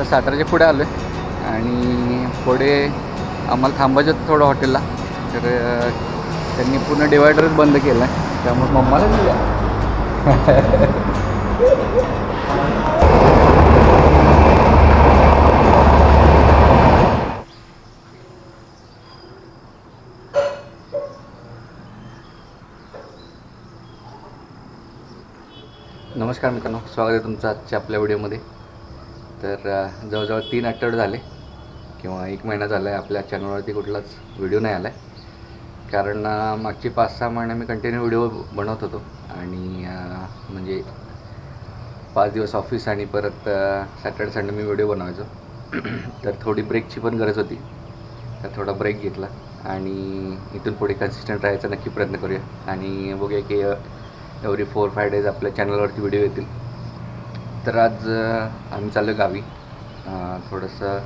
आता साताराच्या पुढे आलो आहे आणि पुढे आम्हाला थांबायचं होतं थोडं हॉटेलला. तर त्यांनी पूर्ण डिवायडरच बंद केलं आहे त्यामुळे मम्माला दिल्या नमस्कार मित्रांनो. स्वागत आहे तुमचं आजच्या आपल्या व्हिडिओमध्ये. तर जवळजवळ तीन आठवडे झाले किंवा एक महिना झाला आहे आपल्या चॅनलवरती कुठलाच व्हिडिओ नाही आला आहे कारण मागची पाच सहा महिने मी कंटिन्यू व्हिडिओ बनवत होतो आणि म्हणजे पाच दिवस ऑफिस आणि परत सॅटर्डे संडे मी व्हिडिओ बनवायचो. तर थोडी ब्रेकची पण गरज होती. तर थोडा ब्रेक घेतला आणि इथून पुढे कन्सिस्टंट राहायचा नक्की प्रयत्न करूया. आणि बघूया की एव्हरी फोर फाय डेज आपल्या चॅनलवरती व्हिडिओ येतील. तर आज आम्ही चाललो गावी. थोडंसं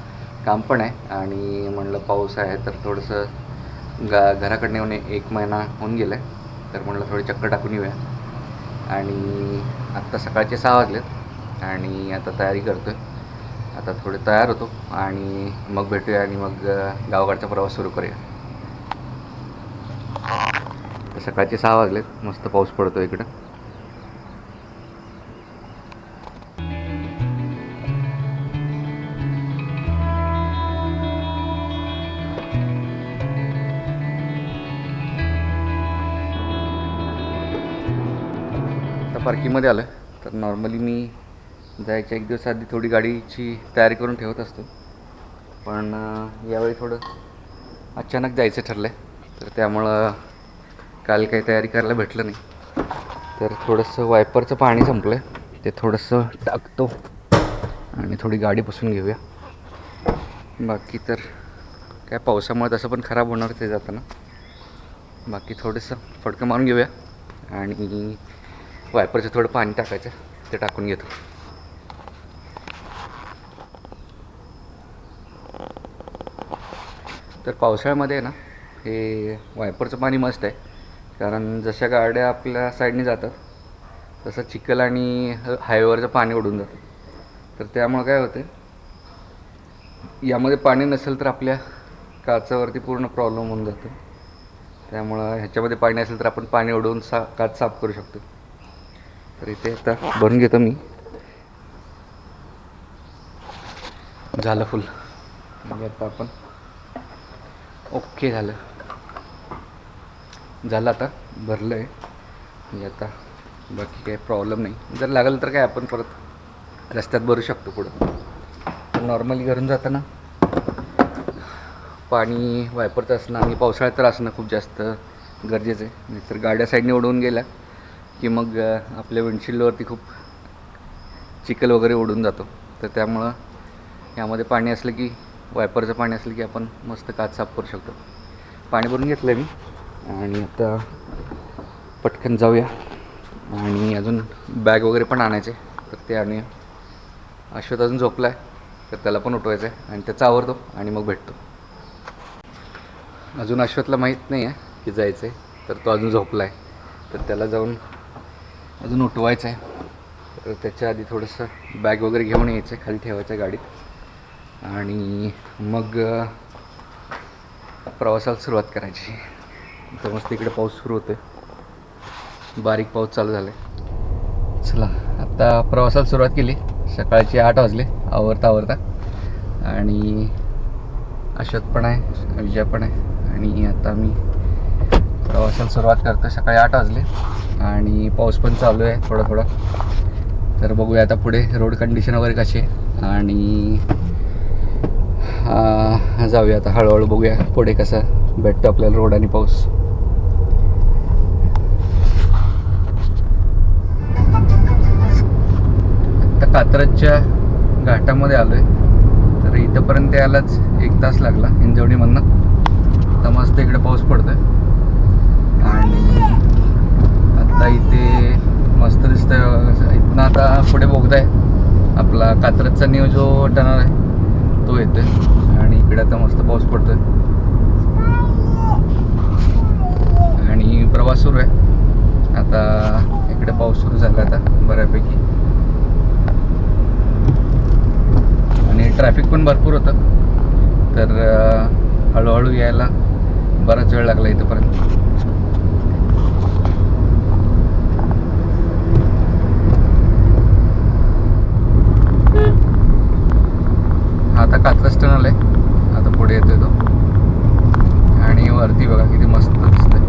काम पण आहे आणि म्हणलं पाऊस आहे तर थोडंसं गा घराकडनं येऊन एक महिना होऊन गेला आहे तर म्हणलं थोडी चक्कर टाकून येऊया. आणि आत्ता सकाळचे सहा वाजलेत आणि आता तयारी करतो आहे आता थोडे तयार होतो आणि मग भेटूया आणि मग गावाकडचा प्रवास सुरू करूया. तर सकाळचे सहा वाजलेत. मस्त पाऊस पडतो इकडं. पार्किंगमध्ये आलं तर नॉर्मली मी जायच्या एक दिवस आधी थोडी गाडीची तयारी करून ठेवत असतो. पण यावेळी थोडं अचानक जायचं ठरलं आहे तर त्यामुळं काल काही तयारी करायला भेटलं नाही. तर थोडंसं वायपरचं पाणी संपलं आहे ते थोडंसं टाकतो आणि थोडी गाडी पुसून घेऊया. बाकी तर काय पावसामुळे तसं पण खराब होणार ते जाताना. बाकी थोडंसं फडकं मारून घेऊया. आणि वायपरचं थोडं पाणी टाकायचं ते टाकून घेतो. तर पावसाळ्यामध्ये आहे ना हे वायपरचं पाणी मस्त आहे. कारण जशा गाड्या आपल्या साईडने जातात तसं चिखल आणि हायवेवरचं पाणी उडून जातं. तर त्यामुळं काय होतं यामध्ये पाणी नसेल तर आपल्या काचावरती पूर्ण प्रॉब्लेम होऊन जातो. त्यामुळं ह्याच्यामध्ये पाणी असेल तर आपण पाणी उडवून सा काच साफ करू शकतो. तर इथे आता भरून घेतो मी. झालं फुल. मग आता आपण. ओके झालं. झालं आता भरलं आहे म्हणजे आता बाकी काही प्रॉब्लेम नाही. जर लागलं तर काय आपण परत रस्त्यात भरू शकतो पुढं. नॉर्मली घरून जाताना पाणी वायपरचं असणं आणि पावसाळ्यात तर असणं खूप जास्त गरजेचं आहे. नाहीतर गाड्या साईडने उडवून गेल्या. की मग आपल्या विंडशिल्डवरती खूप चिखल वगैरे उडून जातो. तर त्यामुळं यामध्ये पाणी असलं की वायपरचं पाणी असलं की आपण मस्त काच साफ करू शकतो. पाणी भरून घेतलं आहे मी. आणि आता पटकन जाऊया. आणि अजून बॅग वगैरे पण आणायचे. तर ते आणि अश्वत अजून झोपला आहे तर त्याला पण उठवायचं आहे आणि त्याचा आवरतो आणि मग भेटतो. अजून अश्वतला माहीत नाही आहे की जायचं आहे तर तो अजून झोपला आहे तर त्याला जाऊन अजून उठवायचं आहे तर त्याच्या आधी थोडंसं बॅग वगैरे घेऊन यायचं आहे खाली ठेवायचं गाडीत. आणि मग प्रवासाला सुरुवात करायची. तर मस्त इकडे पाऊस सुरू होतोय. बारीक पाऊस चालू झाला आहे चला आत्ता प्रवासाला सुरुवात केली. सकाळचे आठ वाजले आवरता आवरता. आणि अश्वत पण आहे विजय पण आहे. आणि आता मी प्रवासाला सुरुवात करतो. सकाळी आठ वाजले. आणि पाऊस पण चालू आहे थोडा थोडा. तर बघूया आता पुढे रोड कंडिशन वगैरे कशी आहे. आणि जाऊया आता हळूहळू बघूया पुढे कसं भेटतो आपल्याला रोड आणि पाऊस. आता कात्रजच्या घाटामध्ये आलोय. तर इथंपर्यंत यायलाच एक तास लागला हिंजवडीमधनं. तर मस्त इकडे पाऊस पडतोय. आणि आता इथे मस्त दिसतंय इथनं आता पुढे बोगदा आहे आपला कात्रजचा न्यू जो टनल आहे तो येतोय. आणि इकडे आता मस्त पाऊस पडतोय. आणि प्रवास सुरू आहे. आता इकडे पाऊस सुरू झाला आता बऱ्यापैकी. आणि ट्रॅफिक पण भरपूर होतं. तर हळूहळू यायला बराच वेळ लागला इथंपर्यंत. आता कात्रज टनल आहे. आता पुढे येतोय तो. आणि वरती बघा किती मस्त दिसतंय.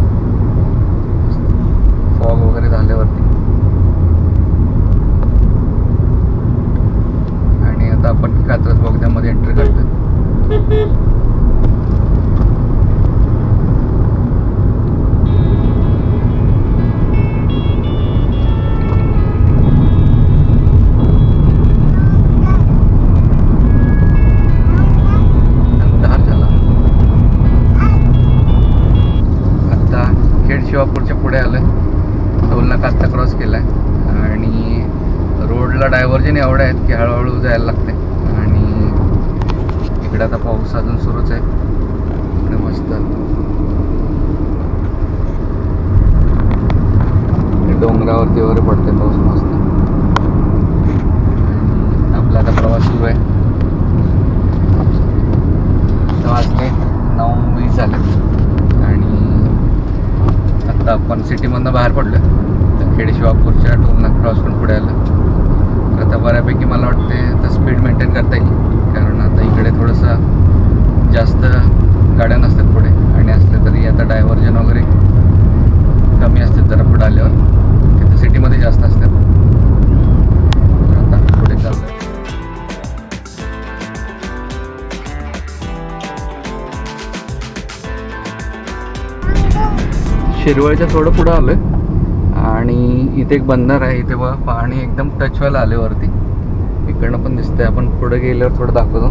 फॉग वगैरे झाल्यावरती. आणि आता आपण कात्रज बोगद्यामध्ये एंट्री करतोय. पाऊस अजून सुरूच आहे. इकडे मस्त. डोंगरावरती वगैरे पडते पाऊस मस्त. आपला आता प्रवास सुरू आहे. आता वाजले नऊ वीस झाले. आणि आता आपण सिटीमधनं बाहेर पडलो तर खेड शिवापूरच्या टोलना क्रॉस करून पुढे आलं. तर आता बऱ्यापैकी मला वाटते तर स्पीड मेंटेन करता येईल. कारण आता इकडे थोडंसं जास्त गाड्या नसतात पुढे. आणि असले तरी आता डायव्हर्जन वगैरे कमी असतात जरा पुढे आल्यावर. तिथे सिटीमध्ये जास्त असतात. आता पुढे चाललं शिरवळच्या थोडं पुढं आलं आणि इथे एक बंदर आहे. इथे बघा पाणी एकदम टच व्हायला आले वरती इकडनं पण दिसतंय. आपण पुढे गेल्यावर थोडं दाखवतो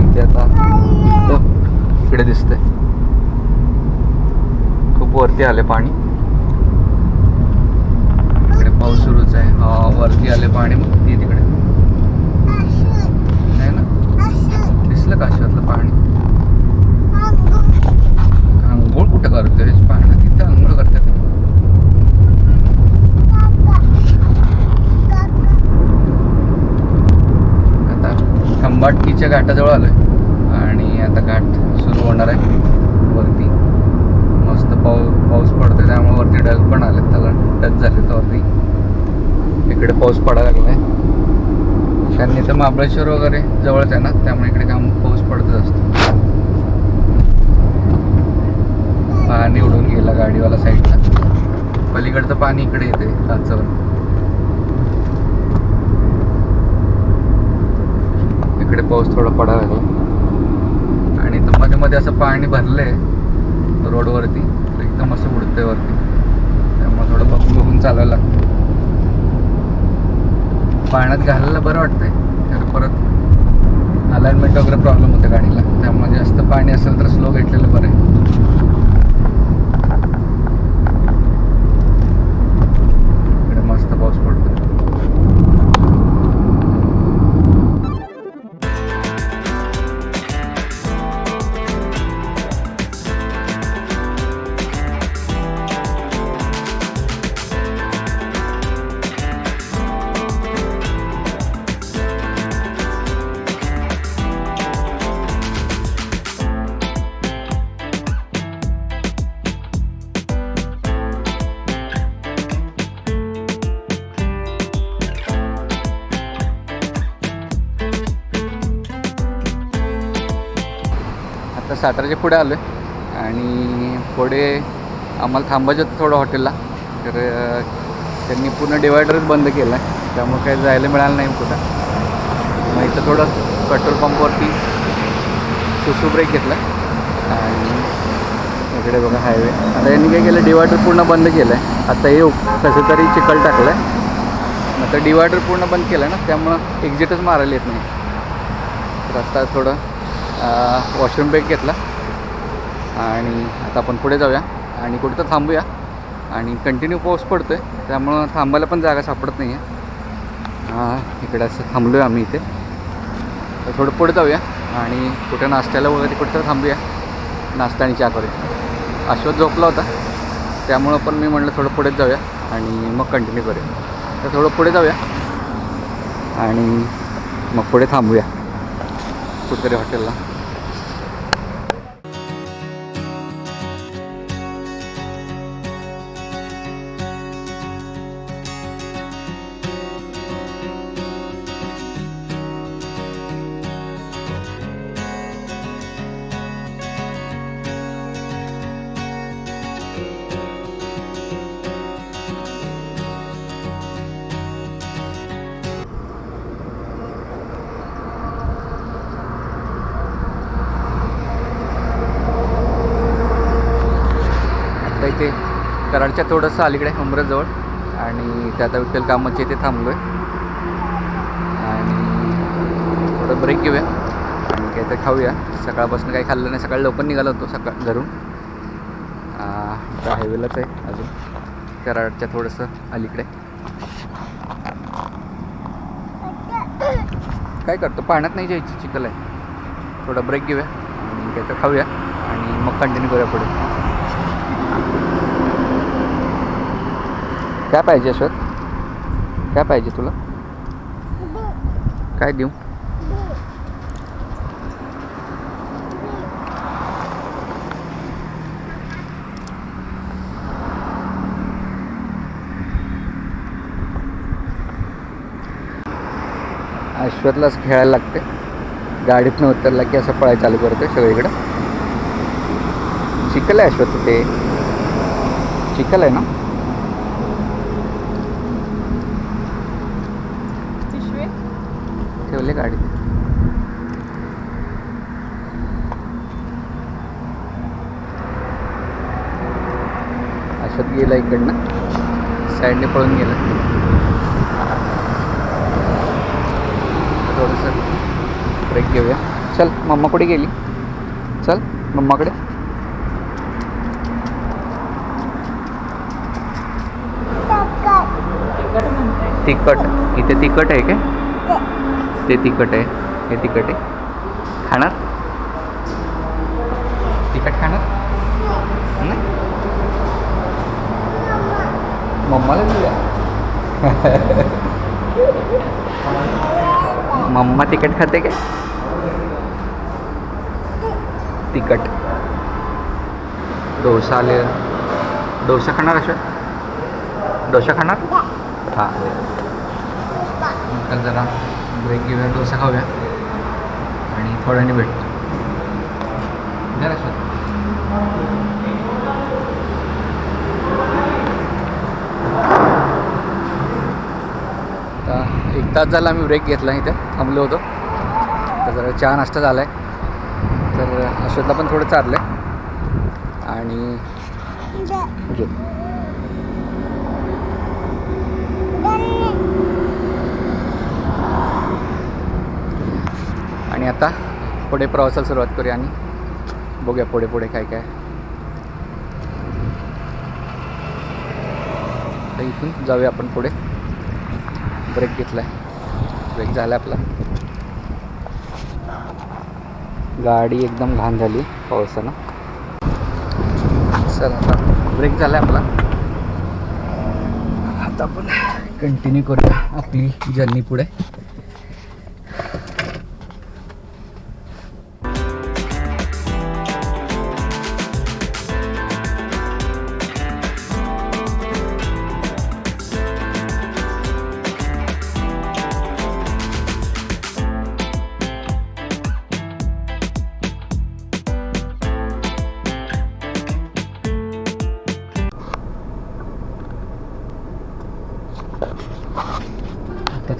इथे आता इथं इकडे दिसतंय खूप वरती आले पाणी. इकडे पाऊस सुरूच आहे. हा वरती आले पाणी मग ती तिकडे. आहे ना? दिसलं काशातलं पाणी? आंघोळ कुठं करतोय? पाण्यात तिथे आंघोळ करतात आता खंबाटकीच्या घाटाजवळ आलोय. आणि आता घाट सुरू होणार आहे वरती मस्त पाऊस पाऊस पडतोय त्यामुळे वरती ढग पण आले त्याला. टच झाले तर वरती. इकडे पाऊस पडायला लागलाय. त्यांनी तर महाबळेश्वर वगैरे जवळच आहे ना त्यामुळे इकडे काम पाऊस पडतच असतो. पाणी उडून गेला गाडीवाला साईडला. पलीकडचं पाणी इकडे येते काचावर. इकडे पाऊस थोडा पडायला लागला. आणि मध्ये मध्ये असं पाणी भरलंय रोडवरती. एकदम असं उडतंय वरती. त्यामुळे थोडं बघून बघून चालायला लागतं. पाण्यात घालायला बरं वाटतंय. तर परत अलाइनमेंट वगैरे प्रॉब्लेम होते गाडीला. त्यामुळे जास्त पाणी असेल तर स्लो घेतलेलं बरं आहे. साताराच्या पुढे आलो आहे आणि पुढे आम्हाला थांबायचं होतं थोडं हॉटेलला. तर त्यांनी पूर्ण डिवायडरच बंद केला आहे त्यामुळे काही जायला मिळालं नाही कुठं. मग इथं थोडं पेट्रोल पंपवरती सुसू ब्रेक घेतला. आणि इकडे बघा हायवे आता यांनी काय केलं डिवायडर पूर्ण बंद केलं आहे आता येऊ कसं तरी चिखल टाकलं आहे आता डिवायडर पूर्ण बंद केलं आहे ना? त्यामुळं एक्झिटच मारायला येत नाही. तर आता थोडं वॉशरूम ब्रेक घेतला. आणि आता आपण पुढे जाऊया. आणि कुठं थांबूया. आणि कंटिन्यू पाऊस पडतो आहे त्यामुळं थांबायला पण जागा सापडत नाही आहे इकडे असं थांबलो आहे आम्ही इथे. तर थोडं पुढे जाऊया. आणि कुठं नाश्त्याला वगैरे कुठं तर थांबूया. नाश्ता आणि चहा करूया. अश्वत झोपला होता. त्यामुळं पण मी म्हटलं थोडं पुढेच जाऊया. आणि मग कंटिन्यू करूया. तर थोडं पुढे जाऊया. आणि मग पुढे थांबूया. कुठेतरी हॉटेलला कराडच्या थोडंसं अलीकडे हमरजवळ आणि त्या आता विठ्ठल कामाचे इथे थांबलो आहे आणि थोडं ब्रेक घेऊया. आणि काहीतरी खाऊया. सकाळपासून काही खाल्लं नाही. सकाळी लवकर निघालो होतो सकाळ घरून. आता हायवेलाच आहे अजून. कराडच्या थोडंसं अलीकडे. काय करतो? पाण्यात नाही जायची. चिखल आहे. थोडा ब्रेक घेऊया. आणि काहीतरी खाऊया. आणि मग कंटिन्यू करूया पुढे. काय पाहिजे अश्वत काय पाहिजे तुला? काय देऊ? अश्वतलाच खेळायला लागते. गाडीतनं उतरला की असं पळायला चालू करतो सगळीकडं. चिखल आहे अश्वत ते. चिखल आहे ना? गेला इकडनं. साईडने पळून गेला. थोडंसं ब्रेक घेऊया. चल मम्मा कुठे गेली? चल मम्माकडे. तिखट. इथे तिखट आहे काय? ते तिखट आहे. हे तिखट आहे. खाणार? तिखट खाणार? मम्माला दिल्या मम्मा तिखट खाते काय? तिखट. डोसा आले. डोसा खाणार अशा? डोसा खाणार? हां तर जरा ब्रेक घेऊया डोसा खाऊया. आणि थोड्याने भेटतो जरा सर आता एक तास झाला आम्ही ब्रेक घेतला इथे थांबलो होतो. तर जरा चहा नाश्ता झाला आहे तर अश्वतला पण थोडं चाललं आहे आणि आणि आता पुढे प्रवासाला सुरुवात करूया आणि बघूया पुढे पुढे काय काय. तर इथून जाऊया आपण पुढे. ब्रेक घेतला आहे ब्रेक झाला आपला. गाडी एकदम घाण झाली पावसानं. चल आता ब्रेक झाला आपला. आता आपण कंटिन्यू करूया आपली जर्नी पुढे.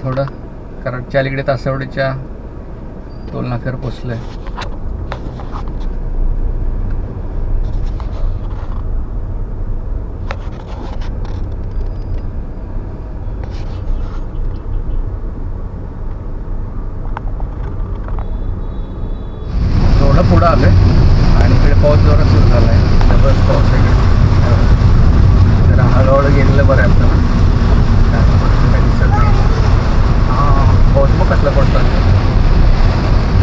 थोडं. कारण अलीकडे तासावडीच्या टोलनाक्यावर पोचलं आहे पडतात.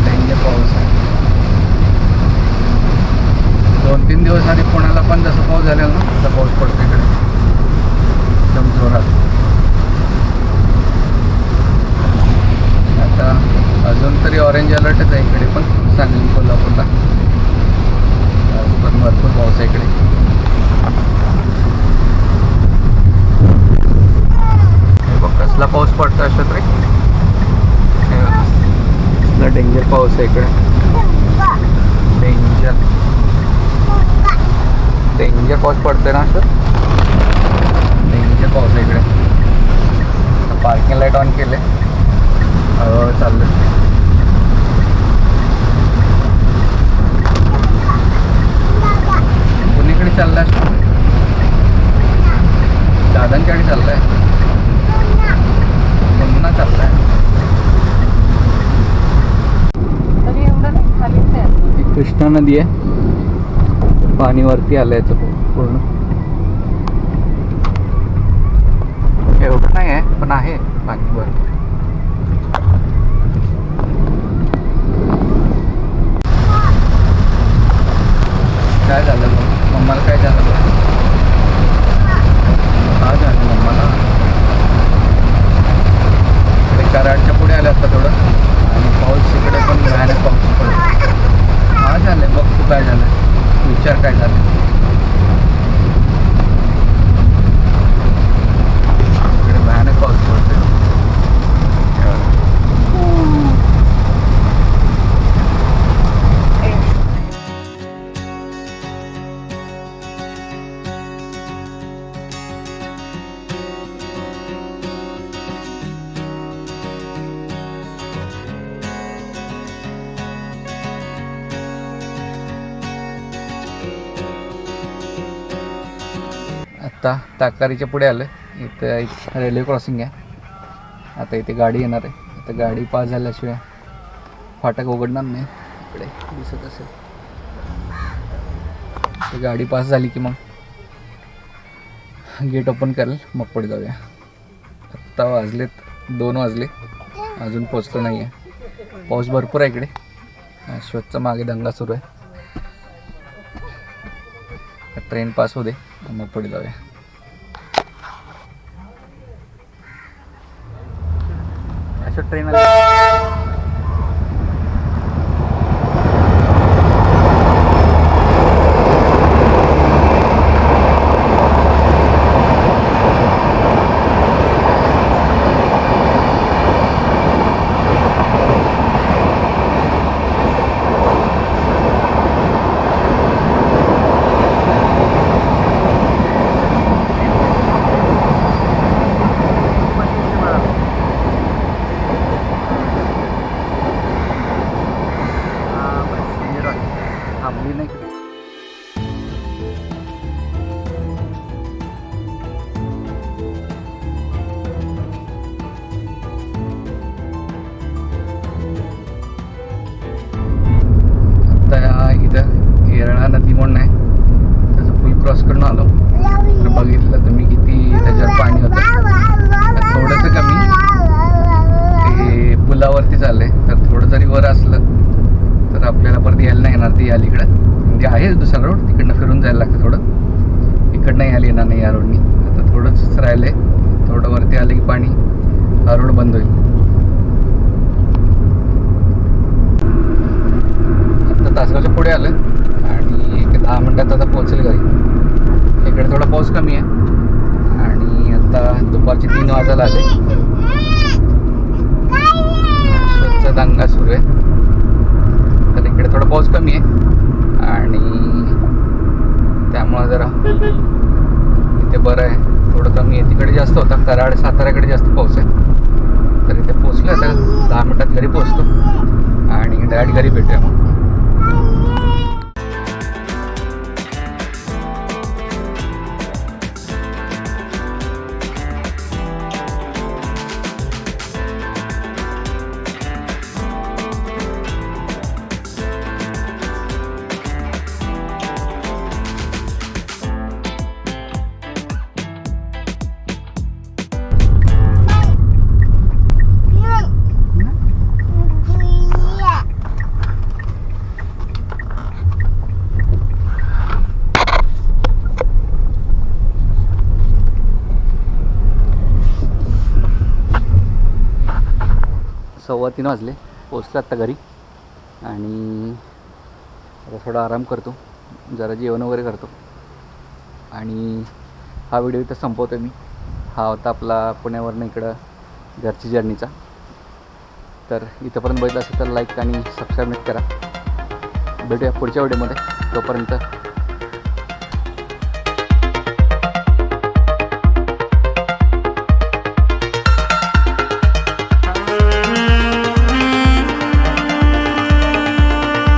डेंगे पाऊस. आहे दोन तीन दिवस आधी पुण्याला पण जसं पाऊस झालेला ना तसा पाऊस पडतो इकडे. एकदम जोरात आता अजून तरी ऑरेंज अलर्टच आहे इकडे पण सांगली कोल्हापूरला. पण भरपूर पाऊस आहे इकडे. कसला पाऊस पडतो अशा तरी डेंजर पाऊस आहे इकडे. डेंजर. डेंजर पाऊस पडतोय ना असं? डेंजर पाऊस आहे इकडे. पार्किंग लाइट ऑन केले हळूहळू चाललं कुणीकडे चाललाय दादांकडे चाललाय. पुन्हा चाललाय तरी एवढं नाही खालीच आहे ही कृष्णा नदी आहे. पाणी वरती आलं याचं पूर्ण. एवढं नाही आहे पण आहे पाणी काय झालं? आत्ता ताकारीच्या पुढे आलं इथं एक रेल्वे क्रॉसिंग आहे. आता इथे गाडी येणार आहे. आता गाडी पास झाल्याशिवाय फाटक उघडणार नाही. इकडे दिसत असेल. गाडी पास झाली की मग गेट ओपन करेल. मग पुढे जाऊया. आत्ता वाजलेत दोन वाजले अजून पोचलो नाही आहे पाऊस भरपूर आहे इकडे. अश्वथचा मागे दंगा सुरू आहे. ट्रेन पास होऊ दे. मग पुढे जाऊया. अशा ट्रेन थांबली नाही आली ना नाही या रोडनी आता थोडंच राहिले थोडं वरती आलं की पाणी. हा रोड बंद होईल. आता तासगावच्या पुढे आलं. आणि एक दहा मिनटात आता पोहोचेल घरी. इकडे थोडा पाऊस कमी आहे. आणि आता दुपारचे तीन वाजायला आले. स्वच्छ दंगा सुरू आहे. तर इकडे थोडा पाऊस कमी आहे. आणि त्यामुळे जरा ते बरं आहे. थोडं कमी आहे. तिकडे जास्त होता. कराड साताऱ्याकडे जास्त पाऊस आहे. तर इथे पोचलं आता. दहा मिनटात घरी पोचतो. आणि डायरेक्ट घरी भेटूया मग. सव्वा तीन वाजले. पोचलो आत्ता घरी. आणि आता थोडा आराम करतो. जरा जेवण वगैरे करतो. आणि हा व्हिडिओ इथं संपवतो मी. हा होता आपला पुण्यावरनं इकडं घरची जर्नीचा. तर इथंपर्यंत बघितलं असेल तर लाईक आणि सबस्क्राईब नक्की करा. भेटूया पुढच्या व्हिडिओमध्ये. तोपर्यंत